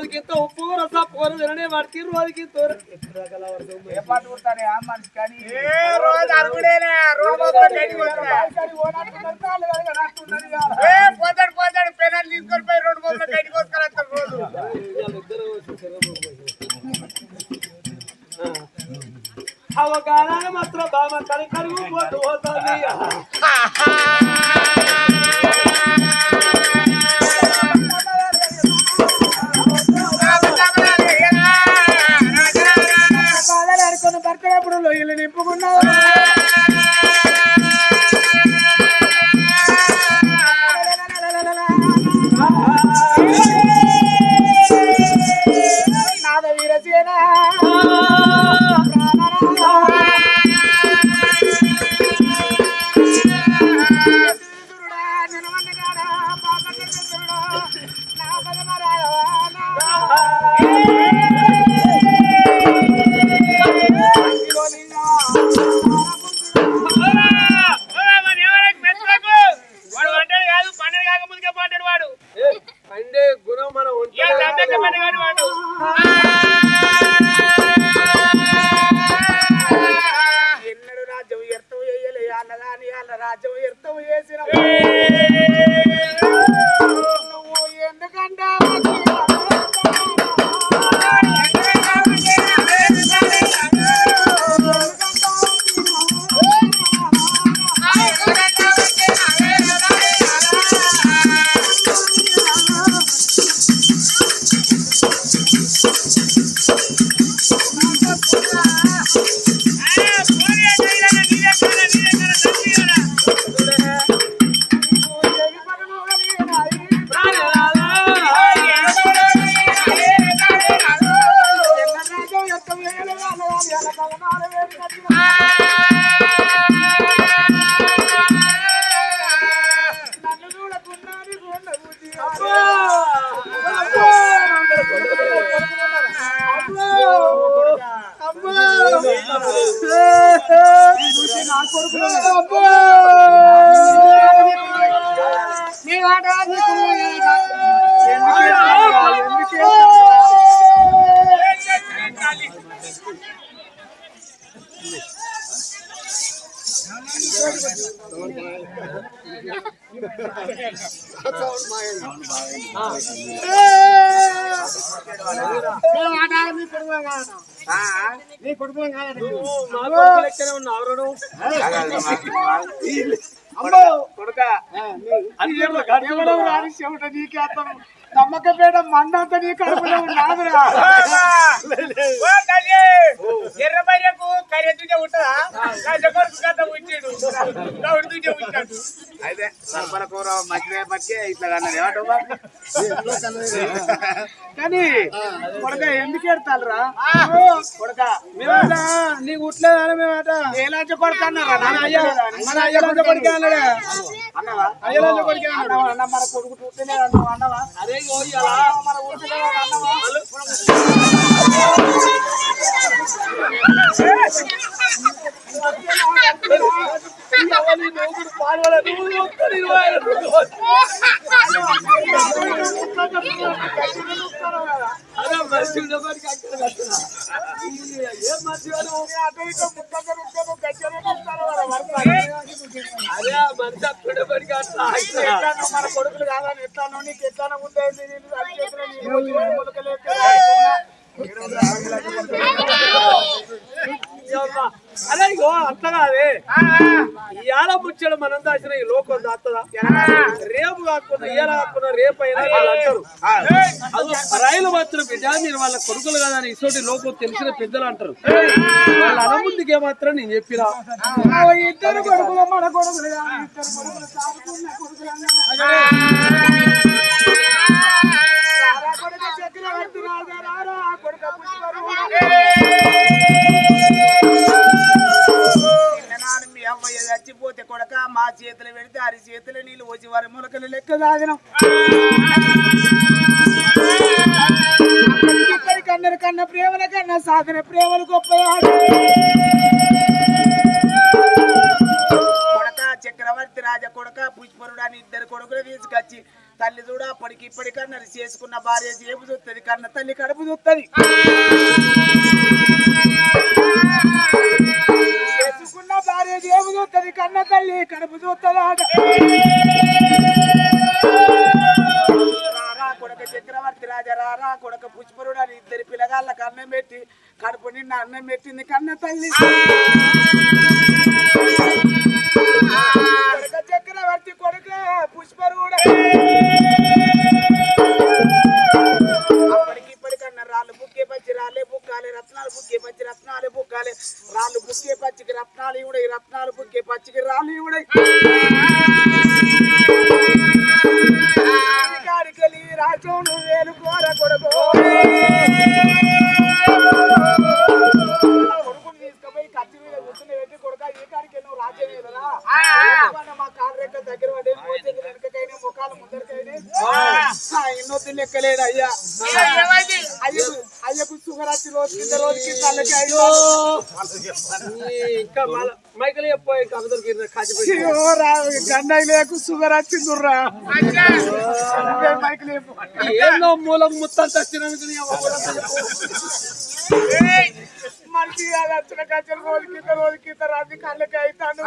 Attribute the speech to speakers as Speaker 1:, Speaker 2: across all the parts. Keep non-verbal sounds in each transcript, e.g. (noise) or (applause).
Speaker 1: రోజుకి ఇంత ఉప్పు రస కూర తిననే వాడికి రోజుకి
Speaker 2: ఏ పాట కొడతానే ఆ మనిషి కానీ? రోజు అరుగుడేనే పోతాడు పోతాడు పెనాలు తీసుకొని పోయి రెండు మూడు గడ్డి కోసుకొని వస్తాడు రోజు.
Speaker 1: అవగాహన మాత్రం బామ కరి కరుగు పోతూ పోతుంది. (laughs) (laughs)
Speaker 2: భర్తప్పుడు లొయ్యలు నింపుకున్నావు నాద వీరసేన
Speaker 1: అంటే గుణం మనం ఒంట్లో
Speaker 2: ఎన్నడు రాజ్యం ఎర్తం వేయలే అన్నదాని అన్న రాజ్యం ఎర్తం వేసిన నువ్వు ఎందుకంటే నీ
Speaker 1: రా నువ్వు.
Speaker 2: అమ్మో కొడుక నమ్మకపేట నీ కడుపులో ఉన్నాదురా ఎర్ర ఉంటుందా ఉంచాడు తుజ ఉంచాడు అయితే సరపర కూర మధ్య మధ్య ఇట్లా అన్నది. ఏమంటావు కానీ కొడక ఎందుకు ఎడతారా కొడక.
Speaker 1: మేమట నీకు ఉట్లేదా మేమట
Speaker 2: ఏలాంటి కొడుకు అన్నారా?
Speaker 1: అయ్య మన అయ్య కొంచెం కొడుకే అన్నాడే?
Speaker 2: అన్నవా?
Speaker 1: అయ్యలాంటి కొడుకే అన్నాడు?
Speaker 2: అన్నవా? అన్న మన కొడుకు చూస్తేనే అన్నవా?
Speaker 1: ఇయ్యాల?
Speaker 2: మన ఊరికే అన్నవా? చేసిన నీ రోజు మొలకలేక
Speaker 1: అయ్యవ్వ. ఇగో అట్లా కాదే ఇవాళ ముచ్చడం మనం దాచిన ఈ లోకం దాస్తదా రేపు కాకుండా ఇవాళ కాకుండా రేపు అయినా వాళ్ళు అంటారు అది రైలు మాత్రం బిడ్డ మీరు వాళ్ళ కొడుకులు కదా అని ఇసోటి లోకం తెలిసిన పెద్దలు అంటారు వాళ్ళ అనముందుకే మాత్రం నేను చెప్పినా
Speaker 2: ఇద్దరు కొడుకులు మన కొడుకులు లెక్క సాగినం. కన్నర కన్న ప్రేమల కన్నా సాధన ప్రేమలు గొప్పవాడు కొడక చక్రవర్తి రాజ కొడక పుష్పరుడు అని ఇద్దరు కొడుకులు తీసుకొచ్చి తల్లి చూడ అప్పటికి ఇప్పటికన్నా చేసుకున్న భార్య జేబు చూస్తుంది కన్న తల్లి కడుపు చూస్తుంది చేసుకున్న భార్య జేబు చూస్తుంది కన్న తల్లి కడుపు చూస్తుంది చక్రవర్తి రాజా రారా కొడక పుష్పరుడు అని ఇద్దరి పిల్లగాళ్ళకి అన్నం పెట్టి కడుపు నిన్న అన్నం పెట్టింది కన్న తల్లి. కొడక చక్రవర్తి కొడుక పుష్పరుడు. అప్పటికి ఇప్పటికన్నా రాళ్ళు బుక్కే పచ్చి రాళ్ళే బుక్కాలి రత్నాలు బుక్కే పచ్చి రత్నాలే బుక్కాలి. రాళ్ళు బుక్కే పచ్చికి రత్నాలు ఇవిడై రత్నాలు బుక్కే పచ్చికి రాళ్ళు ఇవిడై ఇన్నొద్దు లెక్కలేదు అయ్యా అయ్యకు అయ్యకు షుగర్ వచ్చి రోజు కింద రోజుకి తల్లకి అయ్యో
Speaker 1: ఇంకా మైకలు చెప్పి కబుదలకి
Speaker 2: గండాయి లేకు షుగర్ వచ్చిందిర్రా మైకలు చెప్పు.
Speaker 1: ఏందో మూలం ముత్తం తచ్చినందుకు నీ అవ్వ కూడా చెప్పు.
Speaker 2: మనిషి అది వచ్చిన కచ్చలు రోజు కింద రోజు కింద రాజు కళ్ళకి అవుతాను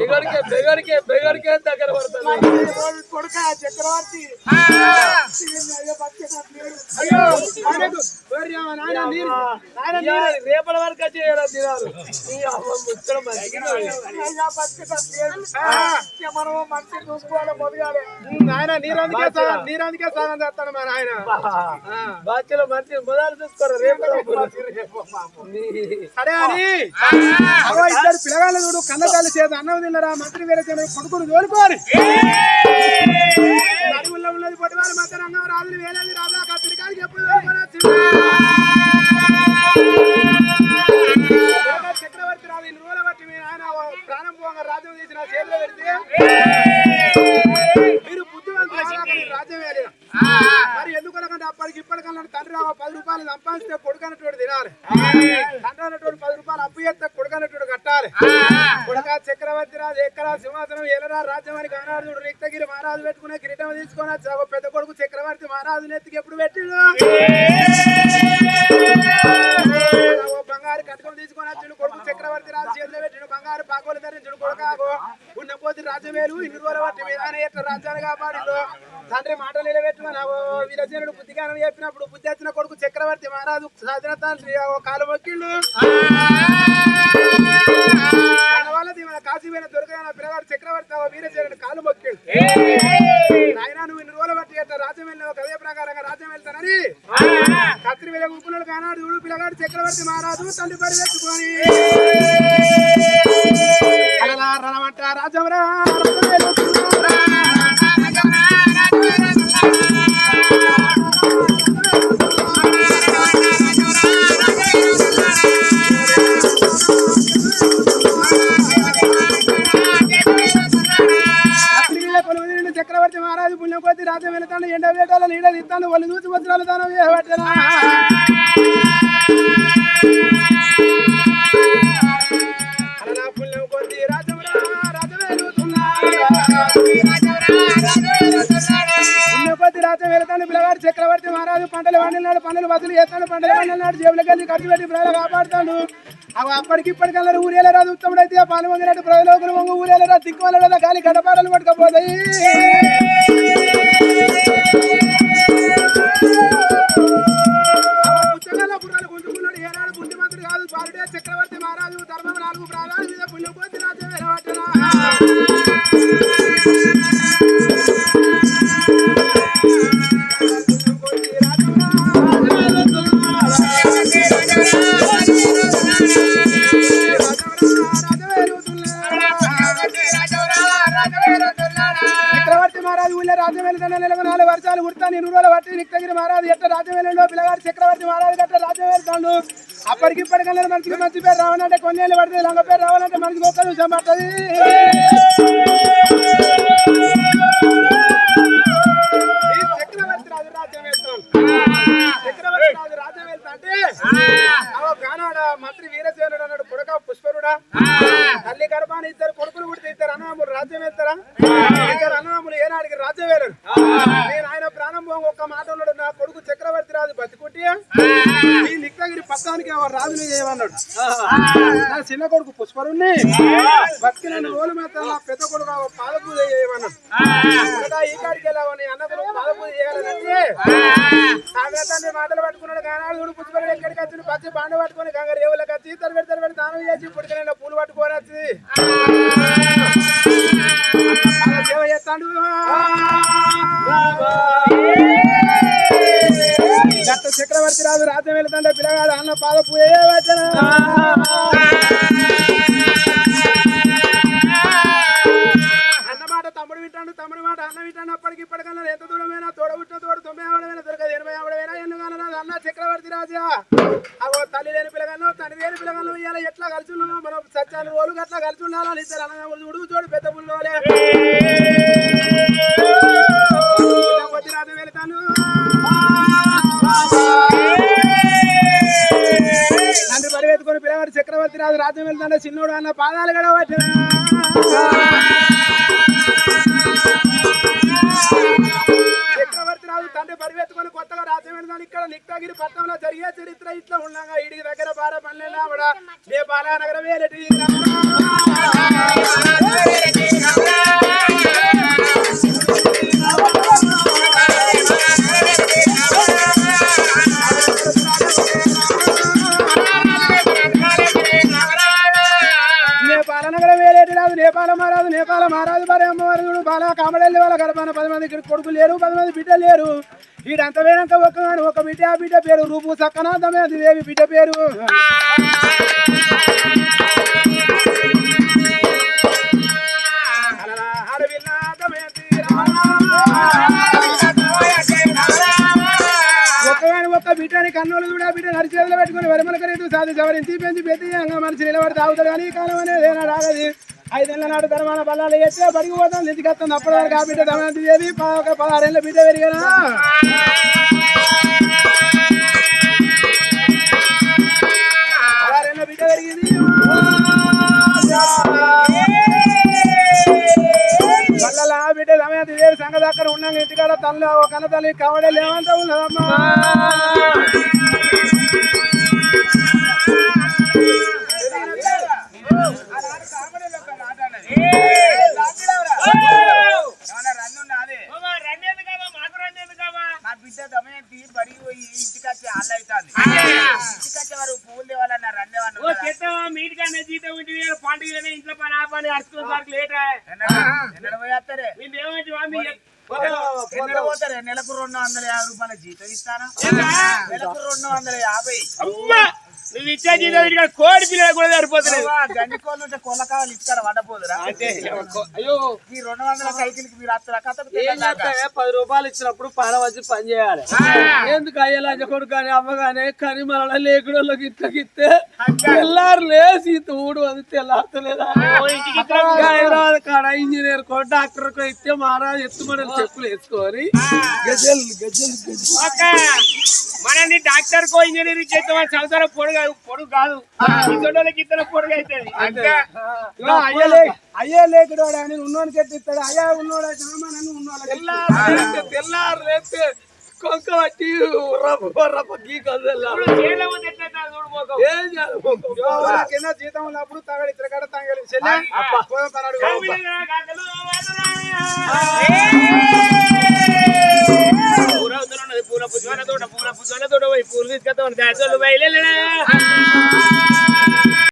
Speaker 1: బెగడికే బెగడికే బెగడికే దగ్గర పడుతుంది
Speaker 2: రోజు కొడుక చక్రవర్తి అయ్యో బతికేటట్లేడు. అయ్యో ఆయనకు వేర్యామ నాయన నీరు. నాయన నీరు.
Speaker 1: ఇవాళ రేపటి
Speaker 3: ఆయన నీరందుకే సగం నీరందుకే సగం చేస్తాడు మా నాయన
Speaker 1: బాధ్యలో మంచి మొదలు చూసుకోరు రేపు
Speaker 3: సరే అని. అగో ఇద్దరు పిల్లగాళ్ళు చూడు కన్నతల్లి చేత అన్నం తిన్నరా మంత్రి వేరే కొడుకుని నడుముల్లో ఉన్నది పొట్టివారు మాత్రం రంగం రాజులు వేలేది రాజా కత్తిరికాయలు చెప్పు మీరు మరి ఎందుకనకంటే అప్పటికి ఇప్పటికన్నా తండ్రి పది రూపాయలు సంపాదిస్తే కొడుకన్నటువంటి తినాలి. తండ్రి అన్నటువంటి పది రూపాయలు అప్పు చేస్తే కొడుకన్నటువంటి కట్టాలి. కొడుక చక్రవర్తి రాజు ఎక్కడా సింహాసనం ఎలరా రాజ్యమానికి అని రిక్తగిరి మహారాజు పెట్టుకునే కిరీటం తీసుకొని పెద్ద కొడుకు చక్రవర్తి మహారాజు నెత్తికి ఎప్పుడు పెట్టిడు? రాజమేలు ఇన్ని ఎట్లా రాజ్యాన్ని కాపాడిండు తండ్రి మాటలు నిలబెట్టుకున్నావు వీరజనుడు బుద్ధిగానం చెప్పినప్పుడు బుద్ధి వచ్చిన కొడుకు చక్రవర్తి మహారాజు సాధన తండ్రి ఓ కాలు మొక్కిళ్ళు వాళ్ళది మన కాశీమైన దొరకైన పిల్లగాడు చక్రవర్తి ఓ వీరజనుడు కాలు మొక్కిళ్ళు నాయన నువ్వు ఇన్ని రోజులు బట్టి ఎట్లా రాజ్యం వెళ్ళినావు అదే ప్రకారంగా రాజ్యం వెళ్తానని? కత్రి మీద గుంపులను కానాడు చూడు పిల్లగాడు చక్రవర్తి మహారాజు తండ్రి పరిగెత్తుకొని రణమంట రాజవరా రాజ్యం వెళతాను ఎండ వేటాల నీడ తీస్తాను వాళ్ళు చూసి వజ్రాలు తాను చేయబట్టరా రాజ్యం వెళ్తాను పిల్లగాడు చక్రవర్తి మహారాజు పంటలు పండినాడు పనులు వసూలు చేస్తాడు పంటలు పండినాడు జేబులకి వెళ్ళి ఖర్చు పెట్టి ప్రజలు కాపాడుతాడు. అవి అప్పటికి ఇప్పటికల్లా ఊరేల రాజు ఉత్తముడు అయితే పాలు వంగినట్టు ప్రజలు వంగు ఊరేల రాజు దిక్కువల గాలి గడపాడలు పట్టుకపోతాయి. చక్రవర్తి మహారాజు ధర్మం నాలుగు ప్రాణాల నిక్తగిరి మహారాజు ఎట్ట రాజ్యం వెళ్ళిండో పిల్లగాడు చక్రవర్తి మహారాజు ఎట్ట రాజ్యం వెళ్తాడు అప్పటికి ఇప్పటికల్లా మనిషికి మంచి పేరు రావాలంటే కొన్ని ఏళ్ళు పడుతుంది లంగ పేరు రావాలంటే మనిషికి గొప్ప నిమిషం పడుతుంది. నా చిన్న కొడుకు పుష్పరుణ్ణి. బతికిన ఓలు మాత్రం నా పెద్ద కొడుకు ఆ పాద చేయమన్నాడు. ఈ కాడికి వెళ్ళావని అన్నప్పుడు పాద పూజ చేయాలంటే తండ్రి మాటలు పట్టుకున్నాడు. కానాడు చూడు పుష్పరుడు ఎక్కడికి వచ్చి పచ్చి బాండ పట్టుకొని గంగ రేవులకు వచ్చి తరబడి తరబడి దానం చేసి పుడికన పూలు పట్టుకొని వచ్చి సేవ చేస్తాడు. చక్రవర్తి రాజు రా వెళ్తాంటే పిల్లగాడు అన్న పాద పూజ అన్నమాట తమ్ముడు వింటాడు తమ్ముడు మాట అన్న వింటాడు. అప్పటికి ఇప్పటికన్నా ఎంత దూరమైనా తోడబుట్టిన తోడు తొంభై ఆవిడమైనా దొరకదు ఎనభై ఆవిడమైనా ఎందుకన్నా అన్న చక్రవర్తి రాజా. అవో తల్లి లేని పిల్లగాను తండ్రి లేని పిల్లగాను ఇవాళ ఎట్లా కలిసి ఉన్నామో మనం సత్యాన్ని రోజులు అట్లా కలిసి ఉండాలని ఇద్దరు అన్నదమ్ములు చూడు చూడు పెద్ద పుల్లోలే. రాజు వెళ్తాను. ఎత్తుకొని పిల్లవాడు చక్రవర్తి రాజు రాజ్యం వెళ్తాడు చిన్నోడు అన్న పాదాలు గడవచ్చిన చక్రవర్తి రాజు తండ్రి పరిగెత్తుకొని కొత్తగా రాజ్యం వెళ్తాను ఇక్కడ నిక్తగిరి పట్టణంలో జరిగే చరిత్ర ఇట్లా ఉండగా. ఇడికి దగ్గర చూడు వాళ్ళ గడపన పది మంది ఇక్కడ కొడుకు లేరు పది మంది బిడ్డ లేరు. వీడంత వేడంత ఒక గాని ఒక బిడ్డ ఆ బిడ్డ పేరు రూపు సక్కనాథమే అది దేవి బిడ్డ పేరు. బిడ్డని కన్నులు కూడా బిడ్డ నడిచేతులు పెట్టుకుని వరమలకరేటు సాధి సవరించి పెంచి పెద్ద మనిషి నిలబడి తాగుతాడు. కానీ కాలం అనేది ఏనాడు ఆగది. ఐదేళ్ళ నాడు ధర్మాన బలాలు వేస్తే బడికి పోతాం ఇంటికి వస్తుంది అప్పటి వరకు ఆ బిడ్డ దమయంతి చేసి ఒక పదహారేళ్ళ బిడ్డ పెరిగాను? పదహారేళ్ళ బిడ్డ పెరిగింది. మళ్ళా ఆ బిడ్డ దమయంతి వేరు సంగతి అక్కడ ఉన్నాక ఇంటికాడ తల్లి ఒక కన్న తల్లి కవడే లేవంతా ఉన్నదమ్మా.
Speaker 2: నా బిడ్డ దమయంతి బడికి పోయి ఇంటికి వచ్చి ఆళ్ళు అవుతుంది ఇంటికి వచ్చే వారు పువ్వులు తేవాలన్న రందేవాళ్ళు
Speaker 1: మీటికన్నా జీతం ఇంటి పండుగ ఇంట్లో పని ఆ పని అడుచుకునే సార్లు లేట్
Speaker 2: ఎన్నడ పోయేస్తారే
Speaker 1: ఏమంటే
Speaker 2: ఎన్నడ పోతారే నెలకు రెండు వందల యాభై రూపాయల జీతం ఇస్తాను నెలకు రెండు వందల యాభై
Speaker 1: నువ్వు ఇచ్చే జీతం ఇక్కడ కోడి పిల్లలు కూడా సరిపోతున్నాయి
Speaker 2: గండికోళ్ళు ఉంటే కొల్ల కావాలి ఇస్తారా వడపోదురా.
Speaker 1: అయ్యో.
Speaker 2: ఈ రెండు వందల సైకిల్కి మీరు అత్తరా కథ?
Speaker 1: పది రూపాయలు ఇచ్చినప్పుడు పైన వచ్చి పని చేయాలి. ఎందుకు అయ్యేలా కొడుకు కానీ అమ్మ కానీ కానీ మన లేకుడోళ్ళకి తెల్లారు లేసి తూడు అది తెల్లారుతలేదా? హైదరాబాద్ కాడ ఇంజనీర్ కో డాక్టర్ కో ఇస్తే మహారాజు ఎత్తుమని చెప్పులు వేసుకొని గజల్ గజల్ గజల్. మనని డాక్టర్ కో ఇంజనీర్ చేస్తామని సంవత్సరం పొడుగు పొడుగు కాదు. ఇతరులకి ఇతర పొడుగు అవుతుంది
Speaker 3: అయ్యే లేకుడోడు అని ఉన్నోనికి ఎట్టిస్తాడు అయ్యా ఉన్నోడు అయితే నన్ను ఉన్నోళ్ళకి
Speaker 1: తెల్లారు లేస్తే కొంక పట్టి రప్ప రప్ప గీకొద్దు ఏం చేయాలి
Speaker 3: కింద జీతం ఉన్నప్పుడు తగడి తిరగడ తంగలి చెల్లె
Speaker 1: పూల పుష్పాల తోట పూల పుష్పాల తోట పోయి పూలు తీసుకొస్తామని దాసోళ్ళు బయలు